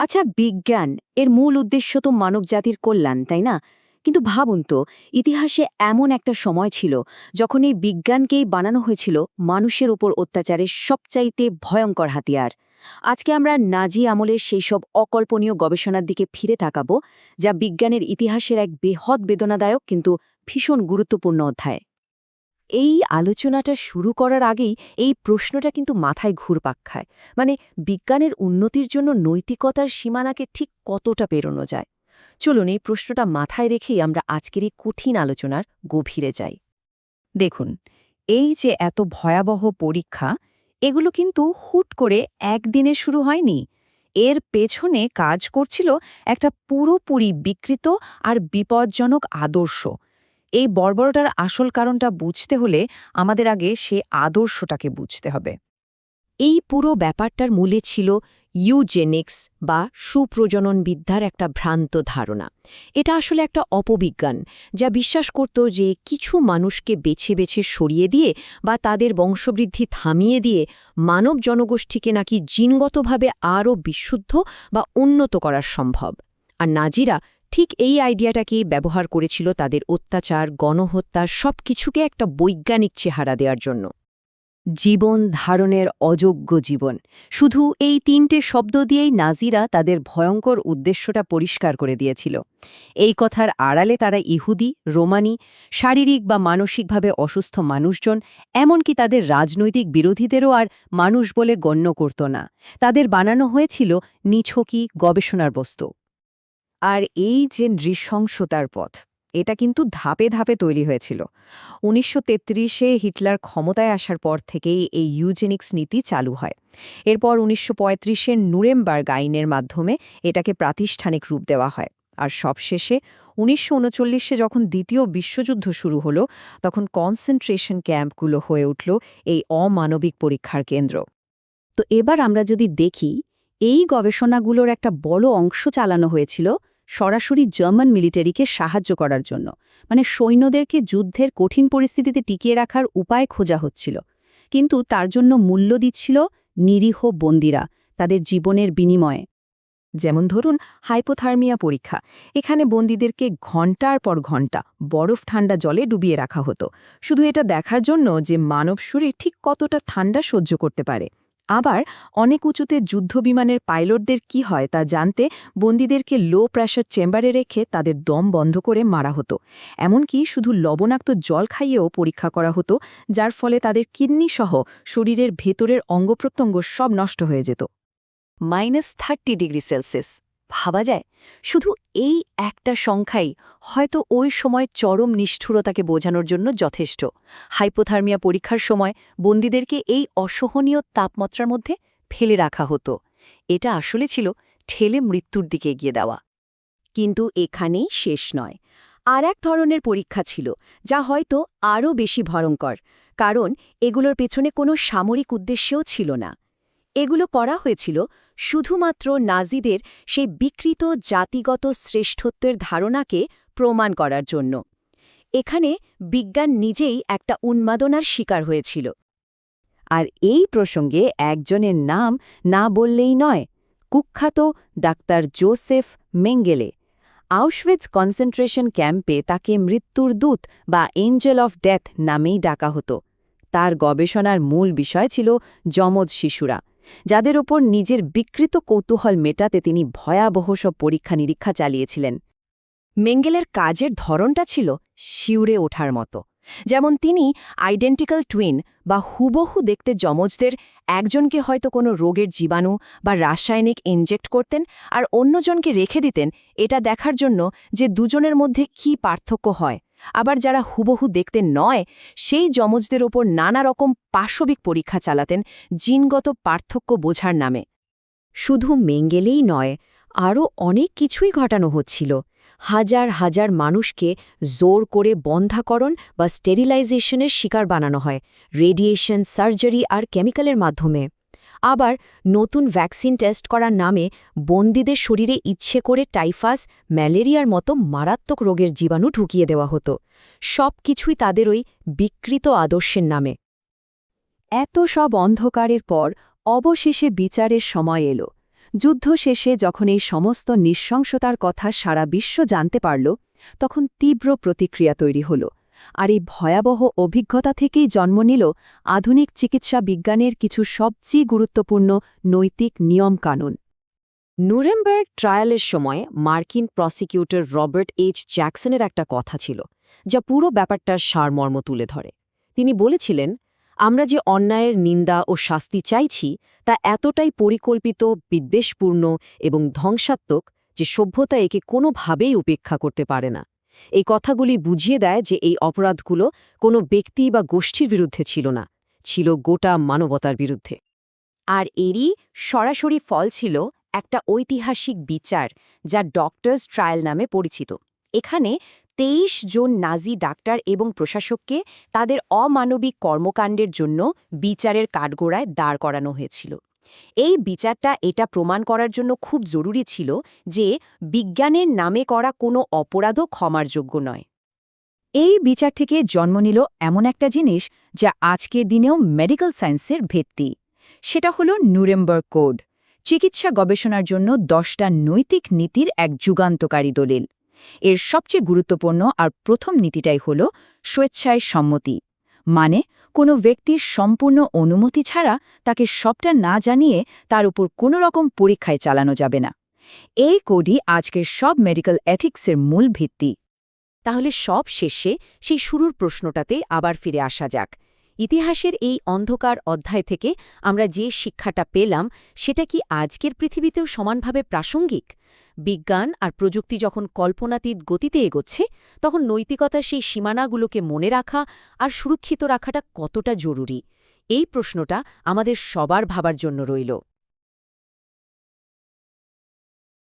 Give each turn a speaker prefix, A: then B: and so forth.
A: আচ্ছা বিজ্ঞান এর মূল উদ্দেশ্য তো মানবজাতির কল্যাণ, তাই না? কিন্তু ভাবুন তো, ইতিহাসে এমন একটা সময় ছিল যখন এই বিজ্ঞানকেই বানানো হয়েছিল মানুষের ওপর অত্যাচারের সবচাইতে ভয়ঙ্কর হাতিয়ার। আজকে আমরা নাজি আমলের সেই সব অকল্পনীয় গবেষণার দিকে ফিরে তাকাবো, যা বিজ্ঞানের ইতিহাসের এক বেহদ বেদনাদায়ক কিন্তু ভীষণ গুরুত্বপূর্ণ অধ্যায়।
B: এই আলোচনাটা শুরু করার আগেই এই প্রশ্নটা কিন্তু মাথায় ঘুরপাক খায়। মানে বিজ্ঞানের উন্নতির জন্য নৈতিকতার সীমানাকে ঠিক কতটা পেরোনো যায়? চলুন এই প্রশ্নটা মাথায় রেখেই আমরা আজকের এই কঠিন আলোচনার গভীরে যাই। দেখুন, এই যে এত ভয়াবহ পরীক্ষা, এগুলো কিন্তু হুট করে একদিনে শুরু হয়নি। এর পেছনে কাজ করছিল একটা পুরোপুরি বিকৃত আর বিপজ্জনক আদর্শ। এই বর্বরতার আসল কারণটা বুঝতে হলে আমাদের আগে সে আদর্শটাকে বুঝতে হবে। এই পুরো ব্যাপারটার মূলে ছিল ইউজেনিক্স বা সুপ্রজননবিদ্যার একটা ভ্রান্ত ধারণা। এটা আসলে একটা অপবিজ্ঞান যা বিশ্বাস করত যে কিছু মানুষকে বেছে বেছে সরিয়ে দিয়ে বা তাদের বংশবৃদ্ধি থামিয়ে দিয়ে মানব জনগোষ্ঠীকে নাকি জিনগতভাবে আরও বিশুদ্ধ বা উন্নত করা সম্ভব। আর নাজিরা ঠিক এই আইডিয়াটাকেই ব্যবহার করেছিল তাদের অত্যাচার, গণহত্যা সব কিছুকে একটা বৈজ্ঞানিক চেহারা দেওয়ার জন্য। জীবন ধারণের অযোগ্য জীবন। শুধু এই তিনটে শব্দ দিয়েই নাজিরা তাদের ভয়ঙ্কর উদ্দেশ্যটা পরিষ্কার করে দিয়েছিল। এই কথার আড়ালে তারা ইহুদি, রোমানি, শারীরিক বা মানসিকভাবে অসুস্থ মানুষজন, এমনকি তাদের রাজনৈতিক বিরোধীদেরও আর মানুষ বলে গণ্য করত না। তাদের বানানো হয়েছিল নিছকি গবেষণার বস্তু। আর এই যে নৃশংসতার পথ, এটা কিন্তু ধাপে ধাপে তৈরি হয়েছিল। উনিশশো তেত্রিশে হিটলার ক্ষমতায় আসার পর থেকেই এই ইউজেনিক্স নীতি চালু হয়। এরপর উনিশশো পঁয়ত্রিশের নুরেমবার্গ আইনের মাধ্যমে এটাকে প্রাতিষ্ঠানিক রূপ দেওয়া হয়। আর সবশেষে উনিশশো উনচল্লিশে যখন দ্বিতীয় বিশ্বযুদ্ধ শুরু হলো, তখন কনসেন্ট্রেশন ক্যাম্পগুলো হয়ে উঠল এই অমানবিক পরীক্ষার কেন্দ্র।
C: তো এবার আমরা যদি দেখি, এই গবেষণাগুলোর একটা বড় অংশ চালানো হয়েছিল সরাসরি জার্মান মিলিটারিকে সাহায্য করার জন্য। মানে সৈন্যদেরকে যুদ্ধের কঠিন পরিস্থিতিতে টিকিয়ে রাখার উপায় খোঁজা হচ্ছিল। কিন্তু তার জন্য মূল্য দিচ্ছিল নিরীহ বন্দিরা, তাদের জীবনের বিনিময়ে।
B: যেমন ধরুন, হাইপোথার্মিয়া পরীক্ষা। এখানে বন্দীদেরকে ঘণ্টার পর ঘণ্টা বরফ ঠান্ডা জলে ডুবিয়ে রাখা হতো। শুধু এটা দেখার জন্য যে মানব শরীর ঠিক কতটা ঠান্ডা সহ্য করতে পারে। আবার অনেক উঁচুতে যুদ্ধবিমানের পাইলটদের কি হয় তা জানতে বন্দীদেরকে লো প্রেশার চেম্বারে রেখে তাদের দম বন্ধ করে মারা হতো। এমনকি শুধু লবণাক্ত জল খাইয়েও পরীক্ষা করা হতো, যার ফলে তাদের কিডনি সহ শরীরের ভেতরের অঙ্গপ্রত্যঙ্গ সব নষ্ট হয়ে যেত।
C: Minus thirty degree Celsius. ভাবা যায়, শুধু এই একটা সংখ্যাই হয়তো ওই সময় চরম নিষ্ঠুরতাকে বোঝানোর জন্য যথেষ্ট। হাইপোথার্মিয়া পরীক্ষার সময় বন্দীদেরকে এই অসহনীয় তাপমাত্রার মধ্যে ফেলে রাখা হতো। এটা আসলে ছিল ঠেলে মৃত্যুর দিকে এগিয়ে দেওয়া। কিন্তু এখানেই শেষ নয়। আর এক ধরনের পরীক্ষা ছিল, যা হয়তো আরও বেশি ভয়ঙ্কর, কারণ এগুলোর পেছনে কোনো সামরিক উদ্দেশ্যেও ছিল না। এগুলো করা হয়েছিল শুধুমাত্র নাজিদের সেই বিকৃত জাতিগত শ্রেষ্ঠত্বের ধারণাকে প্রমাণ করার জন্য। এখানে বিজ্ঞান নিজেই একটা উন্মাদনার শিকার হয়েছিল। আর এই প্রসঙ্গে একজনের নাম না বললেই নয়, কুখ্যাত doctor Joseph Mengele. Auschwitz concentration ক্যাম্পে তাকে মৃত্যুর দূত বা এঞ্জেল অফ ডেথ নামেই ডাকা হতো। তার গবেষণার মূল বিষয় ছিল যমজ শিশুরা। যাদের ওপর নিজের বিকৃত কৌতূহল মেটাতে তিনি ভয়াবহ সব পরীক্ষা নিরীক্ষা চালিয়েছিলেন। মেঙ্গেলের কাজের ধরনটা ছিল শিউরে ওঠার মতো। যেমন তিনি আইডেন্টিক্যাল টুইন বা হুবহু দেখতে যমজদের একজনকে হয়তো কোনো রোগের জীবাণু বা রাসায়নিক ইনজেক্ট করতেন আর অন্যজনকে রেখে দিতেন এটা দেখার জন্য যে দুজনের মধ্যে কি পার্থক্য হয়। আবার যারা হুবহু দেখতে নয়, সেই যমজদের ওপর নানা রকম পাশবিক পরীক্ষা চালাতেন জিনগত পার্থক্য বোঝার নামে। শুধু মেঙ্গেলেই নয়, আরও অনেক কিছুই ঘটানো হচ্ছিল। হাজার হাজার মানুষকে জোর করে বন্ধাকরণ বা স্টেরিলাইজেশনের শিকার বানানো হয়, রেডিয়েশন, সার্জারি আর কেমিক্যালের মাধ্যমে। আবার নতুন ভ্যাকসিন টেস্ট করার নামে বন্দীদের শরীরে ইচ্ছে করে টাইফাস, ম্যালেরিয়ার মতো মারাত্মক রোগের জীবাণু ঢুকিয়ে দেওয়া হতো। সব কিছুই তাদের ওই বিকৃত আদর্শের নামে। এত সব অন্ধকারের পর অবশেষে বিচারের সময় এলো।
B: যুদ্ধ শেষে যখন এই সমস্ত নৃশংসতার কথা সারা বিশ্ব জানতে পারল, তখন তীব্র প্রতিক্রিয়া তৈরি হল। আর এই ভয়াবহ অভিজ্ঞতা থেকেই জন্ম নিল আধুনিক চিকিৎসা বিজ্ঞানের কিছু সবচেয়ে গুরুত্বপূর্ণ নৈতিক নিয়মকানুন।
A: নুরেমবার্গ ট্রায়ালের সময় মার্কিন প্রসিকিউটর রবার্ট এইচ জ্যাকসনের একটা কথা ছিল, যা পুরো ব্যাপারটার সারমর্ম তুলে ধরে। তিনি বলেছিলেন, আমরা যে অন্যায়ের নিন্দা ও শাস্তি চাইছি, তা এতটাই পরিকল্পিত, বিদ্বেষপূর্ণ এবং ধ্বংসাত্মক যে সভ্যতা একে কোনোভাবেই উপেক্ষা করতে পারে না। এই কথাগুলি বুঝিয়ে দেয় যে এই অপরাধগুলো কোনো ব্যক্তি বা গোষ্ঠীর বিরুদ্ধে ছিল না, ছিল গোটা মানবতার বিরুদ্ধে। আর এরই সরাসরি ফল ছিল একটা ঐতিহাসিক বিচার যা ডক্টরস ট্রায়াল নামে পরিচিত। এখানে তেইশ জন নাজি ডাক্তার এবং প্রশাসককে তাদের অমানবিক কর্মকাণ্ডের জন্য বিচারের কাঠগোড়ায় দাঁড় করানো হয়েছিল। এই বিচারটা এটা প্রমাণ করার জন্য খুব জরুরি ছিল যে বিজ্ঞানের নামে করা কোনো অপরাধও ক্ষমার যোগ্য নয়।
B: এই বিচার থেকে জন্ম নিল এমন একটা জিনিস যা আজকের দিনেও মেডিকেল সায়েন্সের ভিত্তি। সেটা হল নুরেমবার্গ কোড, চিকিৎসা গবেষণার জন্য দশটা নৈতিক নীতির এক যুগান্তকারী দলিল। এর সবচেয়ে গুরুত্বপূর্ণ আর প্রথম নীতিটাই হল স্বেচ্ছায় সম্মতি মানে কোনো ব্যক্তির সম্পূর্ণ অনুমতি ছাড়া তাকে সবটা না জানিয়ে তার উপর কোনো রকম পরীক্ষায় চালানো যাবে না। এই কোডই আজকের সব মেডিকেল এথিক্সের মূল ভিত্তি।
A: তাহলে সব শেষে সেই শুরুর প্রশ্নটাতে আবার ফিরে আসা যাক। ইতিহাসের এই অন্ধকার অধ্যায় থেকে আমরা যে শিক্ষাটা পেলাম, সেটা কি আজকের পৃথিবীতেও সমানভাবে প্রাসঙ্গিক? বিজ্ঞান আর প্রযুক্তি যখন কল্পনাতীত গতিতে এগোচ্ছে, তখন নৈতিকতার সেই সীমানাগুলোকে মনে রাখা আর সুরক্ষিত রাখাটা কতটা জরুরি? এই প্রশ্নটা আমাদের সবার ভাবার জন্য রইল।